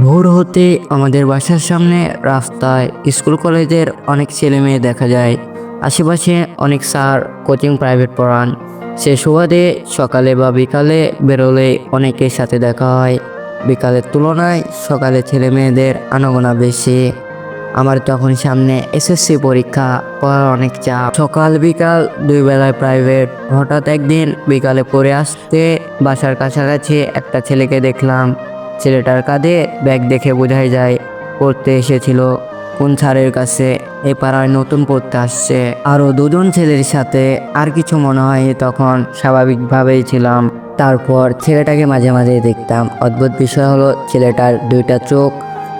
ভোর হতে আমাদের বাসার সামনে রাস্তায় স্কুল কলেজের অনেক ছেলে মেয়ে দেখা যায়। আশেপাশে অনেক স্যার কোচিং প্রাইভেট পড়ান। সে সুবাদে সকালে বা বিকালে বেরোলে অনেকের সাথে দেখা হয়। বিকালের তুলনায় সকালে ছেলে মেয়েদের আনাগোনা বেশি। আমার তখন সামনে এসএসসি পরীক্ষা পড়ার অনেক চাপ। সকাল বিকাল দুই বেলায় প্রাইভেট। হঠাৎ একদিন বিকালে পড়ে আসতে বাসার কাছাকাছি একটা ছেলেকে দেখলাম। ছেলেটার কাঁধে ব্যাগ দেখে বোঝাই যায়, পড়তে এসেছিল। কোন স্যারের কাছে? এ পাড়ায় নতুন পড়তে আসছে। আরও দুজন ছেলের সাথে আর কিছু মনে হয় তখন, স্বাভাবিকভাবেই ছিলাম। তারপর ছেলেটাকে মাঝে মাঝে দেখতাম। অদ্ভুত বিষয় হলো ছেলেটার দুইটা চোখ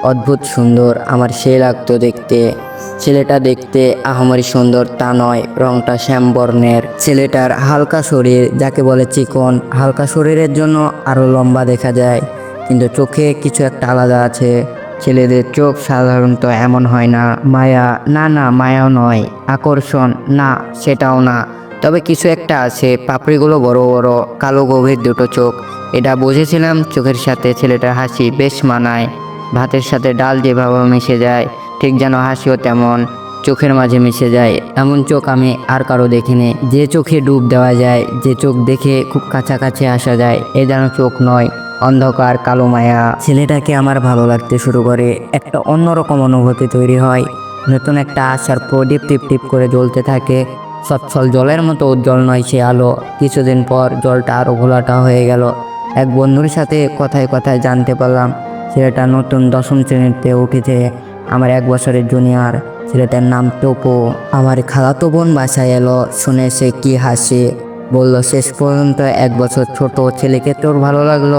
অদ্ভুত সুন্দর, আমার সে লাগতো দেখতে। ছেলেটা দেখতে আহামরি সুন্দর তা নয়, রংটা শ্যাম বর্ণের। ছেলেটার হালকা শরীর, যাকে বলে চিকন, হালকা শরীরের জন্য আরও লম্বা দেখা যায়। কিন্তু চোখে কিছু একটা আলাদা আছে। ছেলেদের চোখ সাধারণত এমন হয় না। মায়া, না না, মায়াও নয়। আকর্ষণ, না, সেটাও না। তবে কিছু একটা আছে। পাপড়িগুলো বড় বড়, কালো গভীর দুটো চোখ। এটা বুঝেছিলাম চোখের সাথে ছেলেটার হাসি বেশ মানায়। ভাতের সাথে ডাল যেভাবে মিশে যায়, ঠিক যেন হাসিও তেমন। চোখের মাঝে মিশে যায়। এমন চোখ আমি আর কারও দেখিনি। যে চোখে ডুব দেওয়া যায়, যে চোখ দেখে খুব কাছাকাছি আসা যায়, এ যেন চোখ নয়। অন্ধকার কালো মায়া। ছেলেটাকে আমার ভালো লাগতে শুরু করে। একটা অন্যরকম অনুভূতি তৈরি হয়। নতুন একটা আশার প্রদীপ টিপ টিপ করে জ্বলতে থাকে। সচ্ছল জলের মতো উজ্জ্বল নয় সে আলো। কিছুদিন পর জলটা আরও ঘোলাটা হয়ে গেল। এক বন্ধুর সাথে কথায় কথায় জানতে পারলাম, ছেলেটা নতুন দশম শ্রেণীতে উঠেছে। আমার এক বছরের জুনিয়র ছেলেটার নাম টোপো। আমার খালাতো বোন বাসায় এলো। শুনে সে কি হাসি। বলল, শেষ পর্যন্ত এক বছর ছোট ছেলেকে তোর ভালো লাগল?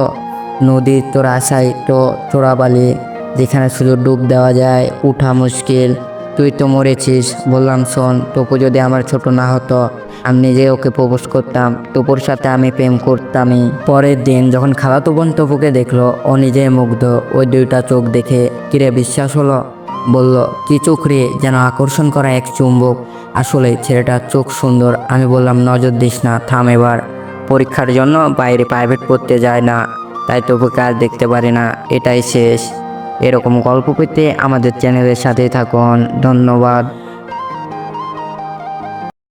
নদীর তোর তো চোরাবালি যেখানে শুধু ডুব দেওয়া যায়, উঠা মুশকিল। তুই তো মরেছিস, বললাম, শোন টপু যদি আমার ছোট না হতো, আমি নিজে ওকে প্রপোজ করতাম। টপুর সাথে আমি প্রেম করতামই। পরের দিন যখন খালাতো বোন তপুকে দেখল, ও নিজে মুগ্ধ, ওই দুইটা চোখ দেখে, কিরে, বিশ্বাস হলো? বলল, কি চোখ রে, যেন আকর্ষণ করা এক চুম্বক। আসলে ছেলেটার চোখ সুন্দর, আমি বললাম, নজর দিস না, থাম এবার। পরীক্ষার জন্য বাইরে প্রাইভেট পড়তে যায় না। তাই টপুকে আর দেখতে পারি না, এটাই শেষ। এরকম গল্প পেতে আমাদের চ্যানেলের সাথেই থাকুন। ধন্যবাদ।